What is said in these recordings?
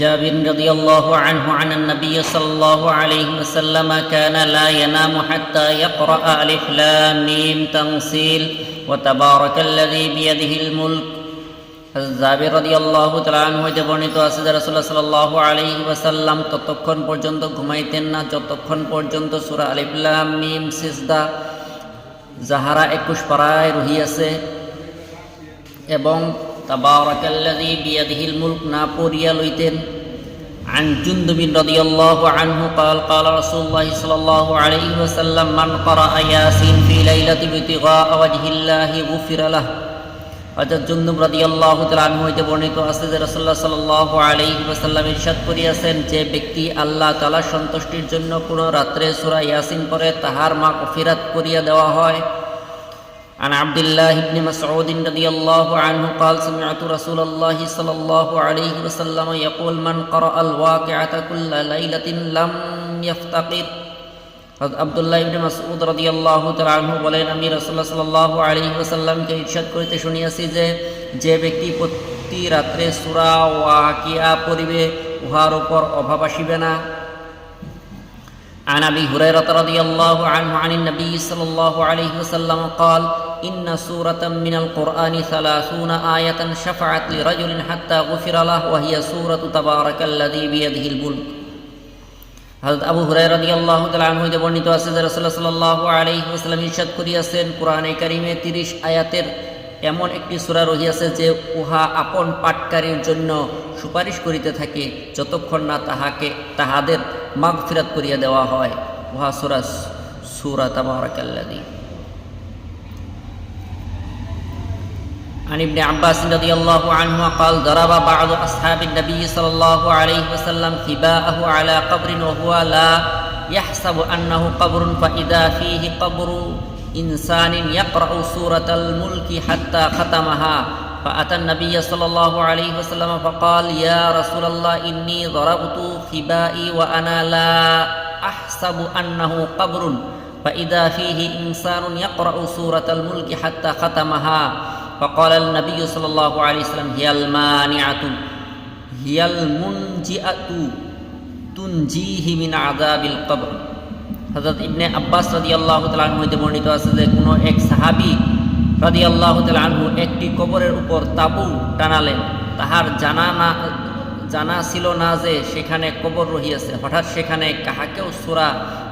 جابر رضي الله عنه عن النبي صلى الله عليه وسلم كان لا ينام حتى يقرأ ألف لام ميم تنصيل وتبارك الذي بيده الملك জাবির রাদিয়াল্লাহু তাআলা আনহু হইতে বর্ণিত আছে যে রাসূলুল্লাহ সাল্লাল্লাহু আলাইহি ওয়াসাল্লাম ততক্ষণ পর্যন্ত ঘুমাইতেন না যতক্ষণ পর্যন্ত সূরা আলিফ লাম মিম সিজদা যাহারা 21 পারায় রহিয়াছে এবং তাবারাকাল্লাযী বিয়াদিহিল মুলক না পড়িয়া লইতেন عن جندب رضي الله عنه قال قال رسول الله صلى الله عليه وسلم من قرأ ياسين في ليلة ابتغاء وجه الله غفر له অর্থাৎ জুন্দুব রাদি আল্লাহ তালু হইতে বর্ণিত আছে যে রসল্লাহ সাল্লাহ আলাইহি ওয়াসাল্লাম ইরশাদ করিয়াছেন যে ব্যক্তি আল্লাহ তালা সন্তুষ্টির জন্য কোনো রাত্রে সুরা ইয়াসিন পরে তাহার মা কফিরাত করিয়া দেওয়া হয় عن عبد الله بن مسعود رضي الله عنه قال سمعت رسول الله صلى الله عليه وسلم يقول من قرأ الواقعة كل ليلة لم يفتقر হযরত আব্দুল্লাহ ইবনে মাসউদ রাদিয়াল্লাহু তাআলা আনহু বলেন আমি রাসূলুল্লাহ সাল্লাল্লাহু আলাইহি ওয়াসাল্লামকে ইরশাদ করিতে শুনিয়াছি যে যে ব্যক্তি প্রতি রাত্রে সূরা ওয়াকিয়া পড়িবে উহার উপর অভাব আসিবে না عن ابي هريره رضي الله عنه عن النبي صلى الله عليه وسلم قال ان سوره من القران ثلاثون ايه شفعت لرجل حتى غفر له وهي سوره تبارك الذي بيده الملك হযরত আবু হুরায়রা রাদিয়াল্লাহু তাআলা আনহু হতে বর্ণিত আছে যে রাসূলুল্লাহ সাল্লাল্লাহু আলাইহি ওয়াসাল্লাম ইরশাদ করিয়াছেন কোরআনে কারিমে 30 আয়াতের এমন একটি সূরা রহিয়াছে যে উহা আপন পাঠকারীর জন্য সুপারিশ করিতে থাকে যতক্ষণ না তাহাকে তাহাদের মাগফিরাত করিয়া দেওয়া হয় উহা সূরা সূরা তাবারাকাল্লাযী عن ابن عباس رضي الله عنه قال ضرب بعض أصحاب النبي صلى الله عليه وسلم ثباءه على قبر وهو لا يحسب أنه قبر فإذا فيه قبر إنسان يقرأ سورة الملك حتى ختمها. فأتى النبي صلى الله عليه وسلم فقال يا رسول الله إني ضربت ثبائي وأنا لا أحسب أنه قبر. فإذا فيه إنسان يقرأ سورة الملك حتى ختمها فقال النبي صلى الله عليه وسلم هي المانعة هي المنجئة تنجيه من عذاب القبر. হজরত ইবনে আব্বাস রাদি আল্লাহ তালাহ হইতে বর্ণিত আছে যে কোনো এক সাহাবি রাদি আল্লাহ তালাহু একটি কবরের উপর তাবু টানালেন। তাহার জানা না, জানা ছিল না যে সেখানে কবর রহিয়াছে। হঠাৎ সেখানে কাহাকেও সুরা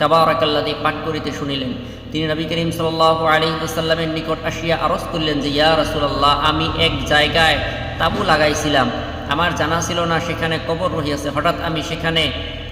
তাবারাকাল্লাদি পাঠ করিতে শুনিলেন। তিনি নবী করিম সাল আলী সাল্লামের নিকট আসিয়া আরজ করলেন যে, ইয়া রসুল্লাহ আমি এক জায়গায় তাবু লাগাইছিলাম। আমার জানা ছিল না সেখানে কবর রহিয়াছে। হঠাৎ আমি সেখানে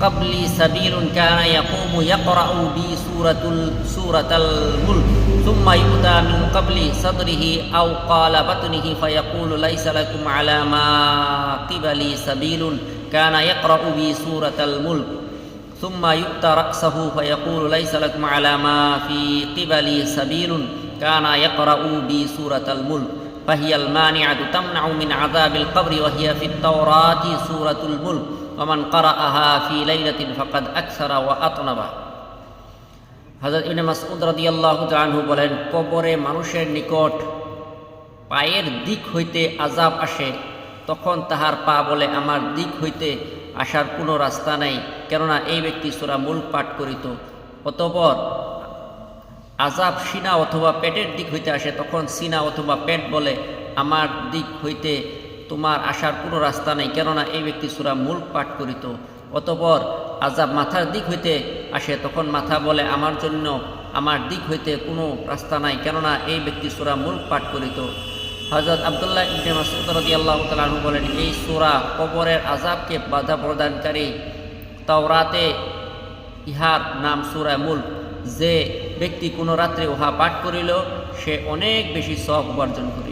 قبلي سبيل كان يقوم يقرأ بي سورة سورة الملك ثم يؤتى من قبل صدره أو قال بطنه فيقول ليس لكم على ما قبلي سبيل كان يقرأ بي سورة الملك ثم يؤتى رأسه فيقول ليس لكم على ما في قبلي سبيل كان يقرأ بي سورة الملك فهي المانعة تمنع من عذاب القبر وهي في التوراة سورة الملك. ওমান আহা ফি লাইলাতিন ফাকাদ আকসারা ওয়া আতনাবা ইবনে মাসউদ রাদিয়াল্লাহু বলেন, কবরে মানুষের নিকট পায়ের দিক হইতে আজাব আসে, তখন তাহার পা বলে, আমার দিক হইতে আসার কোনো রাস্তা নাই। কেননা এই ব্যক্তি সোরা মূল পাঠ করিত। অতপর আজাব সিনা অথবা পেটের দিক হইতে আসে, তখন সিনা অথবা পেট বলে, আমার দিক হইতে তোমার আসার কোনো রাস্তা নেই। কেননা এই ব্যক্তি সুরা মূল পাঠ করিত। অতপর আজাব মাথার দিক হইতে আসে, তখন মাথা বলে, আমার জন্য আমার দিক হইতে কোনো রাস্তা নাই। কেননা এই ব্যক্তি সুরা মূল পাঠ করিত। হজরত আবদুল্লাহ ইবনে মাসুদ তাআলা আনহু বলেন, এই সূরা কবরের আযাবকে বাধা প্রদানকারী তাওরাতে ইহার নাম সূরা মূল। যে ব্যক্তি কোনো রাত্রে উহা পাঠ করিল, সে অনেক বেশি সব উপার্জন করিল